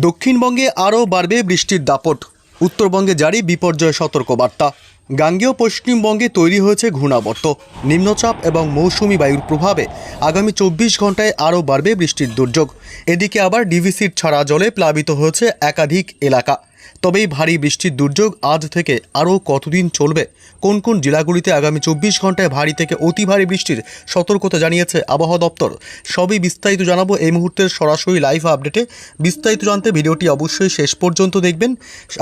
দক্ষিণবঙ্গে আরও বাড়বে বৃষ্টির দাপট। উত্তরবঙ্গে জারি বিপর্যয় সতর্কবার্তা। গাঙ্গেয় পশ্চিমবঙ্গে তৈরি হয়েছে ঘূর্ণাবর্ত। নিম্নচাপ এবং মৌসুমি বায়ুর প্রভাবে আগামী চব্বিশ ঘন্টায় আরও বাড়বে বৃষ্টির দুর্যোগ। এদিকে আবার ডিভিসির ছাড়া জলে প্লাবিত হয়েছে একাধিক এলাকা। তবে এই ভারী বৃষ্টির দুর্যোগ আজ থেকে আরও কতদিন চলবে, কোন কোন জেলাগুলিতে আগামী চব্বিশ ঘন্টায় ভারী থেকে অতি ভারী বৃষ্টির সতর্কতা জানিয়েছে আবহাওয়া দপ্তর, সবই বিস্তারিত জানাব এই মুহূর্তের সরাসরি লাইভ আপডেটে। বিস্তারিত জানতে ভিডিওটি অবশ্যই শেষ পর্যন্ত দেখবেন,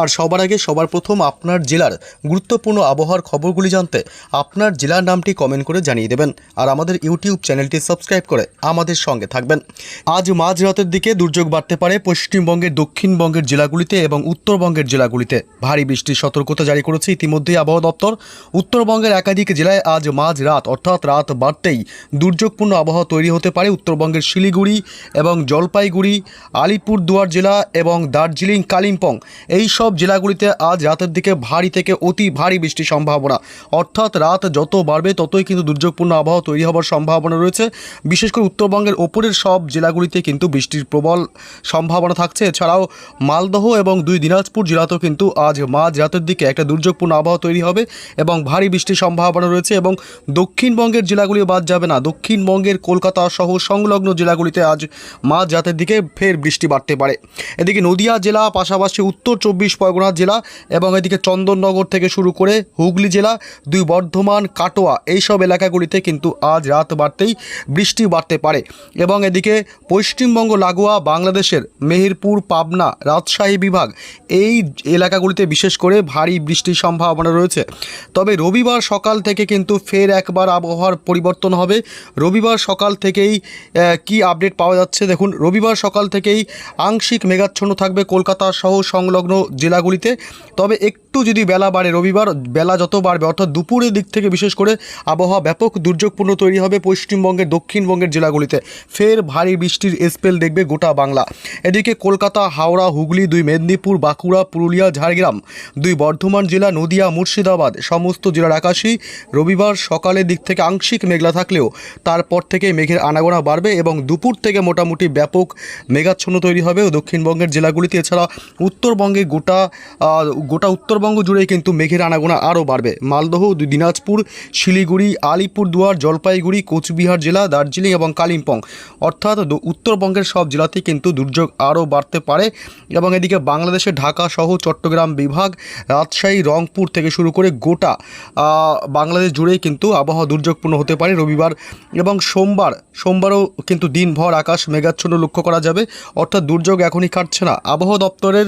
আর সবার আগে সবার প্রথম আপনার জেলার গুরুত্বপূর্ণ আবহাওয়ার খবরগুলি জানতে আপনার জেলার নামটি কমেন্ট করে জানিয়ে দেবেন। আর আমাদের ইউটিউব চ্যানেলটি সাবস্ক্রাইব করে আমাদের সঙ্গে থাকবেন। আজ মাঝরাতের দিকে দুর্যোগ বাড়তে পারে পশ্চিমবঙ্গের, দক্ষিণবঙ্গের জেলাগুলিতে এবং উত্তরবঙ্গের জেলাগুলিতে। ভারী বৃষ্টির সতর্কতা জারি করেছে ইতিমধ্যেই আবহাওয়া দপ্তর। উত্তরবঙ্গের একাধিক জেলায় আজ মাঝ রাত অর্থাৎ রাত বাড়তেই দুর্যোগপূর্ণ আবহাওয়া তৈরি হতে পারে উত্তরবঙ্গের শিলিগুড়ি এবং জলপাইগুড়ি, আলিপুরদুয়ার জেলা এবং দার্জিলিং, কালিম্পং। এই সব জেলাগুলিতে আজ রাতের দিকে ভারী থেকে অতি ভারী বৃষ্টির সম্ভাবনা। অর্থাৎ রাত যত বাড়বে, ততই কিন্তু দুর্যোগপূর্ণ আবহাওয়া তৈরি হওয়ার সম্ভাবনা রয়েছে। বিশেষ করে উত্তরবঙ্গের ওপরের সব জেলাগুলিতে কিন্তু বৃষ্টির প্রবল সম্ভাবনা থাকছে। এছাড়াও মালদহ এবং দুই দিনাজপুর জেলাতেও কিন্তু আজ মাঝ রাতের দিকে একটা দুর্যোগপূর্ণ আবহাওয়া তৈরি হবে এবং ভারী বৃষ্টির সম্ভাবনা রয়েছে এবং দক্ষিণবঙ্গের জেলাগুলিও বাদ যাবে না। দক্ষিণবঙ্গের কলকাতা সহ সংলগ্ন জেলাগুলিতে আজ মাঝ রাতের দিকে ফের বৃষ্টি বাড়তে পারে। এদিকে নদিয়া জেলা, পাশাপাশি উত্তর চব্বিশ পরগনা জেলা এবং এদিকে চন্দননগর থেকে শুরু করে হুগলি জেলা, দুই বর্ধমান, কাটোয়া এইসব এলাকাগুলিতে কিন্তু আজ রাত বাড়তেই বৃষ্টি বাড়তে পারে। এবং এদিকে পশ্চিমবঙ্গ, লাগোয়া, বাংলাদেশের মেহেরপুর, পাবনা, রাজশাহী বিভাগ এই এলাকাগুলিতে বিশেষ করে ভারী বৃষ্টির সম্ভাবনা রয়েছে। তবে রবিবার সকাল থেকে কিন্তু ফের একবার আবহাওয়ার পরিবর্তন হবে। রবিবার সকাল থেকেই কি আপডেট পাওয়া যাচ্ছে দেখুন। রবিবার সকাল থেকেই আংশিক মেঘাচ্ছন্ন থাকবে কলকাতা সহ সংলগ্ন জেলাগুলিতে। তবে একটু যদি বেলা বাড়ে, রবিবার বেলা যত বাড়বে, অর্থাৎ দুপুরের দিক থেকে বিশেষ করে আবহাওয়া ব্যাপক দুর্যোগপূর্ণ তৈরি হবে পশ্চিমবঙ্গের, দক্ষিণবঙ্গের জেলাগুলিতে। ফের ভারী বৃষ্টির স্পেল দেখবে গোটা বাংলা। এদিকে কলকাতা, হাওড়া, হুগলি, দুই মেদিনীপুর, বাঁকুড়া, পুরুলিয়া, ঝাড়গ্রাম, দুই বর্ধমান জেলা, নদিয়া, মুর্শিদাবাদ সমস্ত জেলার আকাশই রবিবার সকালের দিক থেকে আংশিক মেঘলা থাকলেও তারপর থেকে মেঘের আনাগোনা বাড়বে এবং দুপুর থেকে মোটামুটি ব্যাপক মেঘাচ্ছন্ন তৈরি হবে দক্ষিণবঙ্গের জেলাগুলিতে। এছাড়া উত্তরবঙ্গে গোটা গোটা গোটা উত্তরবঙ্গ জুড়েই কিন্তু মেঘের আনাগোনা আরও বাড়বে। মালদহ, দিনাজপুর, শিলিগুড়ি, আলিপুরদুয়ার, জলপাইগুড়ি, কোচবিহার জেলা, দার্জিলিং এবং কালিম্পং। অর্থাৎ উত্তরবঙ্গের সব জেলাতেই কিন্তু দুর্যোগ আরও বাড়তে পারে এবং এদিকে বাংলাদেশে ঢাকা সহ চট্টগ্রাম বিভাগ, রাজশাহী, রংপুর থেকে শুরু করে গোটা বাংলাদেশ জুড়েই কিন্তু আবহাওয়া দুর্যোগপূর্ণ হতে পারে রবিবার এবং সোমবার। সোমবারও কিন্তু দিনভর আকাশ মেঘাচ্ছন্ন লক্ষ্য করা যাবে। অর্থাৎ দুর্যোগ এখনই কাটছে না। আবহাওয়া দপ্তরের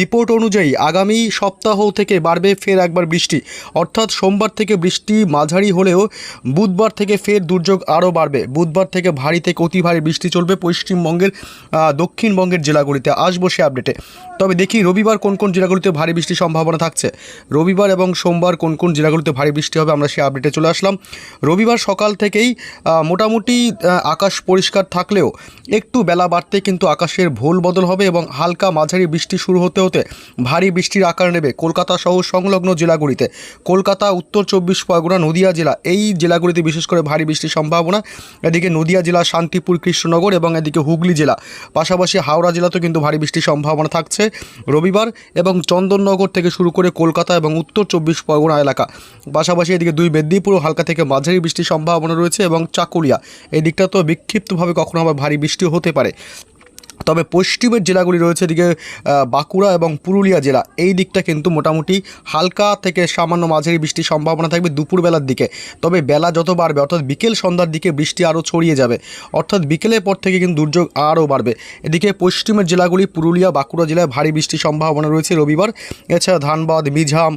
রিপোর্ট অনুযায়ী আগামী সপ্তাহ থেকে বাড়বে ফের একবার বৃষ্টি। অর্থাৎ সোমবার থেকে বৃষ্টি মাঝারি হলেও বুধবার থেকে ফের দুর্যোগ আরও বাড়বে। বুধবার থেকে ভারী থেকে অতি ভারী বৃষ্টি চলবে পশ্চিমবঙ্গের দক্ষিণবঙ্গের জেলাগুলিতে। আসব সে আপডেটে। তবে দেখি রবিবার কোন কোন জেলাগুলিতে ভারী বৃষ্টির সম্ভাবনা থাকছে। রবিবার এবং সোমবার কোন কোন জেলাগুলিতে ভারী বৃষ্টি হবে আমরা সে আপডেটে চলে আসলাম। রবিবার সকাল থেকেই মোটামুটি আকাশ পরিষ্কার থাকলেও একটু বেলা বাড়তে কিন্তু আকাশের ভোল বদল হবে এবং হালকা মাঝারি বৃষ্টি শুরু হতে হতে ভারী বৃষ্টির আকার নেবে কলকাতা সহ সংলগ্ন জেলাগুলিতে। কলকাতা, উত্তর চব্বিশ পরগনা, নদিয়া জেলা। এই জেলাগুলিতে বিশেষ করে ভারী বৃষ্টির সম্ভাবনা। এদিকে নদিয়া জেলা, শান্তিপুর, কৃষ্ণনগর এবং এদিকে হুগলি জেলা। পাশাপাশি হাওড়া জেলাতেও কিন্তু ভারী বৃষ্টির সম্ভাবনা থাকছে রবিবার এবং চন্দননগর থেকে শুরু করে কলকাতা এবং উত্তর চব্বিশ পরগনা এলাকা। পাশাপাশি এদিকে দুই মেদিনীপুর হালকা থেকে মাঝারি বৃষ্টির সম্ভাবনা রয়েছে এবং চাকুলিয়া। এই দিকটা তো বিক্ষিপ্তভাবে কখনো আবার ভারী বৃষ্টি হতে পারে। তবে পশ্চিমের জেলাগুলি রয়েছে এদিকে বাঁকুড়া এবং পুরুলিয়া জেলা। এই দিকটা কিন্তু মোটামুটি হালকা থেকে সামান্য মাঝারি বৃষ্টির সম্ভাবনা থাকবে দুপুরবেলার দিকে। তবে বেলা যত বাড়বে, অর্থাৎ বিকেল সন্ধ্যার দিকে বৃষ্টি আরও ছড়িয়ে যাবে। অর্থাৎ বিকেলের পর থেকে কিন্তু দুর্যোগ আরও বাড়বে। এদিকে পশ্চিমের জেলাগুলি পুরুলিয়া, বাঁকুড়া জেলায় ভারী বৃষ্টির সম্ভাবনা রয়েছে রবিবার। এছাড়া ধানবাদ মিঝাম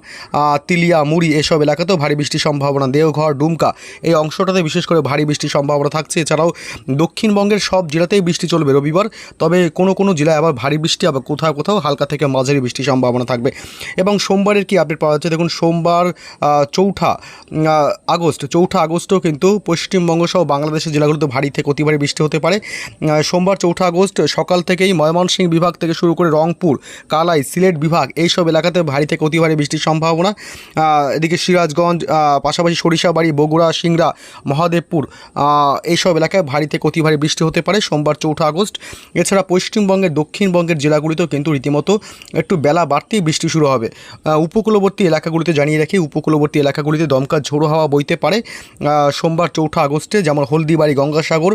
তিলিয়া, মুড়ি এসব এলাকাতেও ভারী বৃষ্টির সম্ভাবনা। দেওঘর, ডুমকা এই অংশটাতে বিশেষ করে ভারী বৃষ্টির সম্ভাবনা থাকছে। এছাড়াও দক্ষিণবঙ্গের সব জেলাতেই বৃষ্টি চলবে রবিবার। তবে কোনো কোনো জেলায় আবার ভারী বৃষ্টি, আবার কোথাও কোথাও হালকা থেকে মাঝারি বৃষ্টির সম্ভাবনা থাকবে। এবং সোমবারের কি আপডেট পাওয়া যাচ্ছে? দেখুন, সোমবার চৌঠা আগস্ট, চৌঠা আগস্টও কিন্তু পশ্চিমবঙ্গ সহ বাংলাদেশের জেলাগুলোতে ভারী থেকে অতি ভারী বৃষ্টি হতে পারে। সোমবার, চৌঠা আগস্ট সকাল থেকেই ময়মনসিংহ বিভাগ থেকে শুরু করে রংপুর, কালাই, সিলেট বিভাগ এইসব এলাকাতে ভারী থেকে অতি ভারী বৃষ্টির সম্ভাবনা। এদিকে সিরাজগঞ্জ পাশাপাশি সরিষাবাড়ি, বগুড়া, সিংড়া, মহাদেবপুর এইসব এলাকায় ভারী থেকে অতি ভারী বৃষ্টি হতে পারে সোমবার, চৌঠা আগস্ট। এছাড়া পশ্চিমবঙ্গের দক্ষিণবঙ্গের জেলাগুলিতেও কিন্তু রীতিমতো একটু বেলা বাড়তেই বৃষ্টি শুরু হবে। উপকূলবর্তী এলাকাগুলিতে জানিয়ে রাখি, উপকূলবর্তী এলাকাগুলিতে দমকা ঝোড়ো হাওয়া বইতে পারে। সোমবার চৌঠা আগস্টে যেমন হলদিবাড়ি, গঙ্গাসাগর,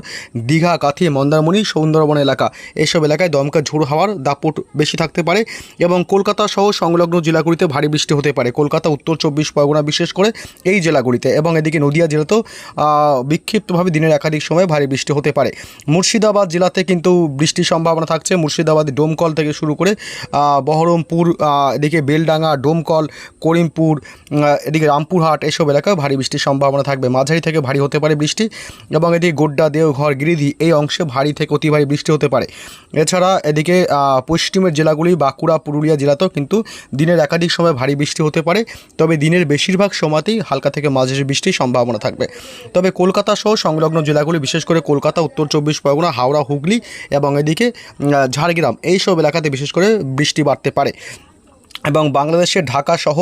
দীঘা, কাথি, মন্দারমণি, সুন্দরবন এলাকা এইসব এলাকায় দমকা ঝোড়ো হাওয়ার দাপট বেশি থাকতে পারে এবং কলকাতা সহ সংলগ্ন জেলাগুলিতে ভারী বৃষ্টি হতে পারে। কলকাতা, উত্তর চব্বিশ পরগনা বিশেষ করে এই জেলাগুলিতে এবং এদিকে নদিয়া জেলাতেও বিক্ষিপ্তভাবে দিনের একাধিক সময় ভারী বৃষ্টি হতে পারে। মুর্শিদাবাদ জেলাতে কিন্তু বৃষ্টির সম্ভাবনা থাকছে। মুর্শিদাবাদ ডোমকল থেকে শুরু করে বহরমপুর এদিকে বেলডাঙ্গা ডোমকল করিমপুর এদিকে রামপুরহাট, এসব এলাকায় ভারী বৃষ্টির সম্ভাবনা থাকবে। মাঝারি থেকে ভারী হতে পারে বৃষ্টি এবং এদিকে গোড্ডা, দেওঘর, গিরিধি এই অংশে ভারী থেকে অতি ভারী বৃষ্টি হতে পারে। এছাড়া এদিকে পশ্চিমের জেলাগুলি বাঁকুড়া, পুরুলিয়া জেলাতেও কিন্তু দিনের একাধিক সময় ভারী বৃষ্টি হতে পারে। তবে দিনের বেশিরভাগ সময়তেই হালকা থেকে মাঝারি বৃষ্টির সম্ভাবনা থাকবে। তবে কলকাতা সহ সংলগ্ন জেলাগুলি, বিশেষ করে কলকাতা, উত্তর চব্বিশ পরগনা, হাওড়া, হুগলি এবং এদিকে ঝাড়গ্রাম। এইসব এলাকাতে বিশেষ করে বৃষ্টি বাড়তে পারে। এবং বাংলাদেশের ঢাকা সহ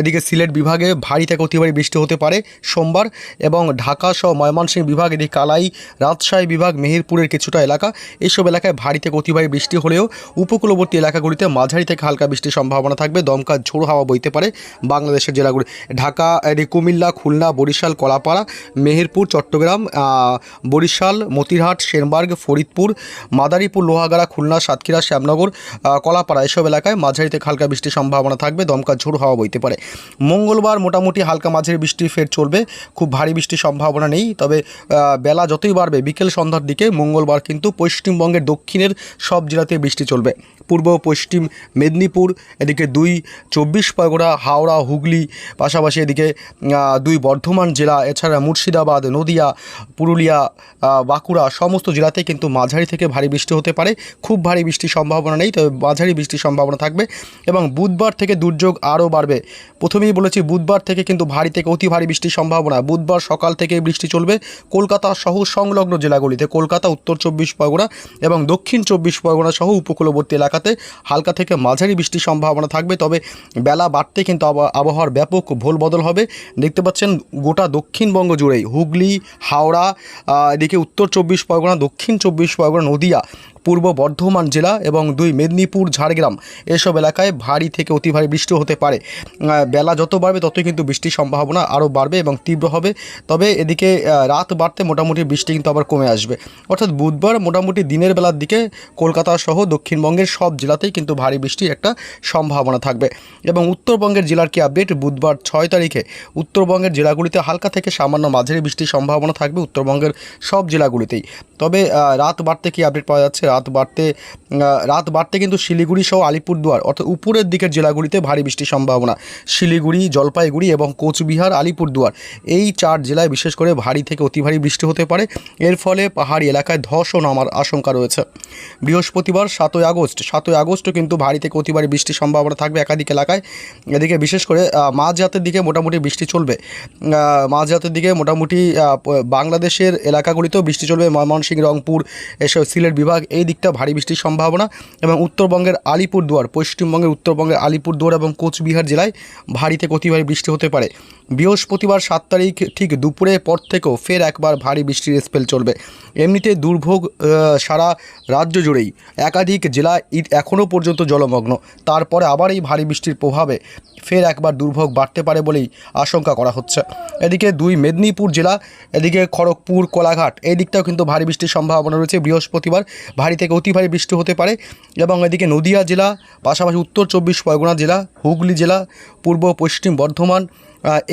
এদিকে সিলেট বিভাগে ভারী থেকে অতি ভারী বৃষ্টি হতে পারে সোমবার এবং ঢাকা সহ ময়মনসিংহ বিভাগ, এদিকে কালাই, রাজশাহী বিভাগ, মেহেরপুরের কিছুটা এলাকা, এইসব এলাকায় ভারী থেকে অতি ভারী বৃষ্টি হলেও উপকূলবর্তী এলাকাগুলিতে মাঝারি থেকে হালকা বৃষ্টির সম্ভাবনা থাকবে। দমকা ঝোড়ো হাওয়া বইতে পারে বাংলাদেশের জেলাগুলি। ঢাকা, এদিকে কুমিল্লা, খুলনা, বরিশাল, কলাপাড়া, মেহেরপুর, চট্টগ্রাম বরিশাল, মতিরহাট শেরবার্গ ফরিদপুর, মাদারীপুর, লোহাগাড়া, খুলনা, সাতক্ষীরা, শ্যামনগর কলাপাড়া, এসব এলাকায় মাঝারি থেকে হালকা বৃষ্টির সম্ভাবনা থাকবে, দমকা ঝোড় হাওয়া বইতে পারে। মঙ্গলবার মোটামুটি হালকা মাঝের বৃষ্টি ফের চলবে, খুব ভারী বৃষ্টির সম্ভাবনা নেই, তবে বেলা যতই বাড়বে, বিকেল সন্ধ্যার দিকে মঙ্গলবার কিন্তু পশ্চিমবঙ্গের দক্ষিণের সব জেলাতে বৃষ্টি চলবে। পূর্ব, পশ্চিম মেদিনীপুর, এদিকে দুই, চব্বিশ পরগনা, হাওড়া, হুগলি, পাশাপাশি এদিকে দুই বর্ধমান জেলা, এছাড়া মুর্শিদাবাদ, নদিয়া, পুরুলিয়া বাঁকুড়া সমস্ত জেলাতে কিন্তু মাঝারি থেকে ভারী বৃষ্টি হতে পারে। খুব ভারী বৃষ্টির সম্ভাবনা নেই, তবে মাঝারি বৃষ্টির সম্ভাবনা থাকবে এবং বুধবার থেকে দুর্যোগ আরও বাড়বে। প্রথমেই বলেছি বুধবার থেকে কিন্তু ভারী থেকে অতি ভারী বৃষ্টির সম্ভাবনা। বুধবার সকাল থেকে বৃষ্টি চলবে কলকাতা সহ সংলগ্ন জেলাগুলিতে, কলকাতা, উত্তর চব্বিশ পরগনা এবং দক্ষিণ চব্বিশ পরগনা সহ উপকূলবর্তী এলাকাতে। হালকা থেকে মাঝারি বৃষ্টির সম্ভাবনা থাকবে। তবে বেলা বাড়তে কিন্তু আবহাওয়া- আবহাওয়ার ব্যাপক ভোল বদল হবে। দেখতে পাচ্ছেন গোটা দক্ষিণবঙ্গ জুড়েই হুগলি, হাওড়া এদিকে উত্তর চব্বিশ পরগনা, দক্ষিণ চব্বিশ পরগনা, নদিয়া পূর্ব বর্ধমান জেলা এবং দুই মেদিনীপুর, ঝাড়গ্রাম। এসব এলাকায় ভারী থেকে অতি ভারী বৃষ্টি হতে পারে। বেলা যত বাড়বে ততই কিন্তু বৃষ্টির সম্ভাবনা আরও বাড়বে এবং তীব্র হবে। তবে এদিকে রাত বাড়তে মোটামুটি বৃষ্টি কিন্তু আবার কমে আসবে। অর্থাৎ বুধবার মোটামুটি দিনের বেলার দিকে কলকাতা সহ দক্ষিণবঙ্গের সব জেলাতেই কিন্তু ভারী বৃষ্টির একটা সম্ভাবনা থাকবে। এবং উত্তরবঙ্গের জেলার কি আপডেট? বুধবার ছয় তারিখে উত্তরবঙ্গের জেলাগুলিতে হালকা থেকে সামান্য মাঝারি বৃষ্টির সম্ভাবনা থাকবে উত্তরবঙ্গের সব জেলাগুলিতেই। তবে রাত বাড়তে কি আপডেট পাওয়া যাচ্ছে? রাত বাড়তে রাত বাড়তে কিন্তু শিলিগুড়ি সহ আলিপুরদুয়ার, অর্থাৎ উপরের দিকের জেলাগুলিতে ভারী বৃষ্টির সম্ভাবনা। শিলিগুড়ি, জলপাইগুড়ি এবং কোচবিহার, আলিপুরদুয়ার এই চার জেলায় বিশেষ করে ভারী থেকে অতি ভারী বৃষ্টি হতে পারে। এর ফলে পাহাড়ি এলাকায় ধস ধসও নামার আশঙ্কা রয়েছে। বৃহস্পতিবার সাতই আগস্ট, সাতই আগস্টও কিন্তু ভারী থেকে অতি ভারী বৃষ্টির সম্ভাবনা থাকবে একাধিক এলাকায়। এদিকে বিশেষ করে মাঝরাতের দিকে মোটামুটি বৃষ্টি চলবে। মাঝরাতের দিকে মোটামুটি বাংলাদেশের এলাকাগুলিতেও বৃষ্টি চলবে। ময়মনসিংহ, রংপুর, এসব সিলেট বিভাগ এই দিকটা ভারী বৃষ্টির সম্ভাবনা এবং উত্তরবঙ্গের আলিপুরদুয়ার, পশ্চিমবঙ্গের উত্তরবঙ্গের আলিপুরদুয়ার এবং কোচবিহার জেলায় ভারী থেকে অতি ভারী বৃষ্টি হতে পারে। বৃহস্পতিবার সাত তারিখ ঠিক দুপুরের পর থেকেও ফের একবার ভারী বৃষ্টির স্পেল চলবে। এমনিতে দুর্ভোগ সারা রাজ্য জুড়েই। একাধিক জেলা এখনও পর্যন্ত জলমগ্ন। তারপরে আবার এই ভারী বৃষ্টির প্রভাবে ফের একবার দুর্ভোগ বাড়তে পারে বলেই আশঙ্কা করা হচ্ছে। এদিকে দুই মেদিনীপুর জেলা, এদিকে খড়গপুর, কোলাঘাট, এই দিকটাও কিন্তু ভারী বৃষ্টির সম্ভাবনা রয়েছে। বৃহস্পতিবার ভারী থেকে অতি ভারী বৃষ্টি হতে পারে এবং এদিকে নদিয়া জেলা, পাশাপাশি উত্তর চব্বিশ পরগনা জেলা, হুগলি জেলা, পূর্ব পশ্চিম বর্ধমান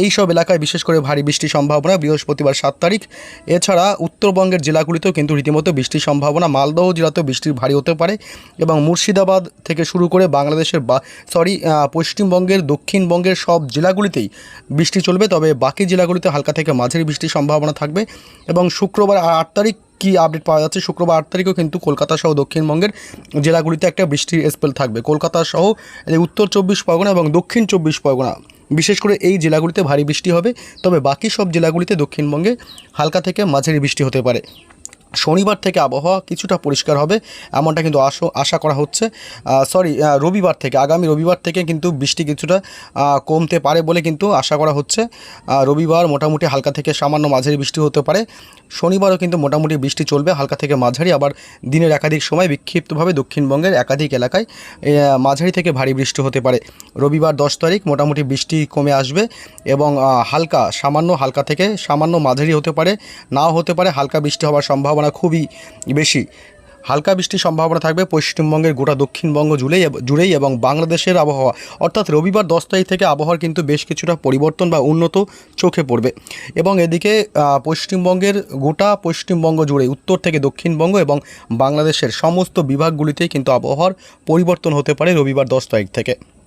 এই সব এলাকায় বিশেষ করে ভারী বৃষ্টির সম্ভাবনা বৃহস্পতিবার সাত তারিখ। এছাড়া উত্তরবঙ্গের জেলাগুলিতেও কিন্তু রীতিমতো বৃষ্টির সম্ভাবনা, মালদহ জেলাতেও বৃষ্টির ভারী হতে পারে এবং মুর্শিদাবাদ থেকে শুরু করে বাংলাদেশের বা সরি পশ্চিমবঙ্গের দক্ষিণবঙ্গের সব জেলাগুলিতেই বৃষ্টি চলবে, তবে বাকি জেলাগুলিতে হালকা থেকে মাঝারি বৃষ্টির সম্ভাবনা থাকবে এবং শুক্রবার আট তারিখ কী আপডেট পাওয়া যাচ্ছে? শুক্রবার আট তারিখেও কিন্তু কলকাতা সহ দক্ষিণবঙ্গের জেলাগুলিতে একটা বৃষ্টির স্পেল থাকবে। কলকাতা সহ উত্তর চব্বিশ পরগনা এবং দক্ষিণ চব্বিশ পরগনা, বিশেষ করে এই জেলাগুলিতে ভারী বৃষ্টি হবে, তবে বাকি সব জেলাগুলিতে দক্ষিণবঙ্গে হালকা থেকে মাঝারি বৃষ্টি হতে পারে। শনিবার থেকে আবহাওয়া কিছুটা পরিষ্কার হবে, এমনটা কিন্তু আশা করা হচ্ছে। সরি রবিবার থেকে, আগামী রবিবার থেকে কিন্তু বৃষ্টি কিছুটা কমতে পারে বলে কিন্তু আশা করা হচ্ছে। রবিবার মোটামুটি হালকা থেকে সামান্য মাঝারি বৃষ্টি হতে পারে। শনিবারও কিন্তু মোটামুটি বৃষ্টি চলবে, হালকা থেকে মাঝারি, আবার দিনের একাধিক সময় বিক্ষিপ্তভাবে দক্ষিণবঙ্গের একাধিক এলাকায় মাঝারি থেকে ভারী বৃষ্টি হতে পারে। রবিবার দশ তারিখ মোটামুটি বৃষ্টি কমে আসবে এবং হালকা, সামান্য হালকা থেকে সামান্য মাঝারি হতে পারে, নাও হতে পারে, হালকা বৃষ্টি হওয়ার সম্ভাবনা খুবই বেশি। হালকা বৃষ্টির সম্ভাবনা থাকবে পশ্চিমবঙ্গের গোটা দক্ষিণবঙ্গ জুড়েই জুড়েই এবং বাংলাদেশের আবহাওয়া। অর্থাৎ রবিবার দশ তারিখ থেকে আবহাওয়ার কিন্তু বেশ কিছুটা পরিবর্তন বা উন্নত চোখে পড়বে। এবং এদিকে পশ্চিমবঙ্গের গোটা পশ্চিমবঙ্গ জুড়ে উত্তর থেকে দক্ষিণবঙ্গ এবং বাংলাদেশের সমস্ত বিভাগগুলিতেই কিন্তু আবহাওয়ার পরিবর্তন হতে পারে রবিবার দশ তারিখ থেকে।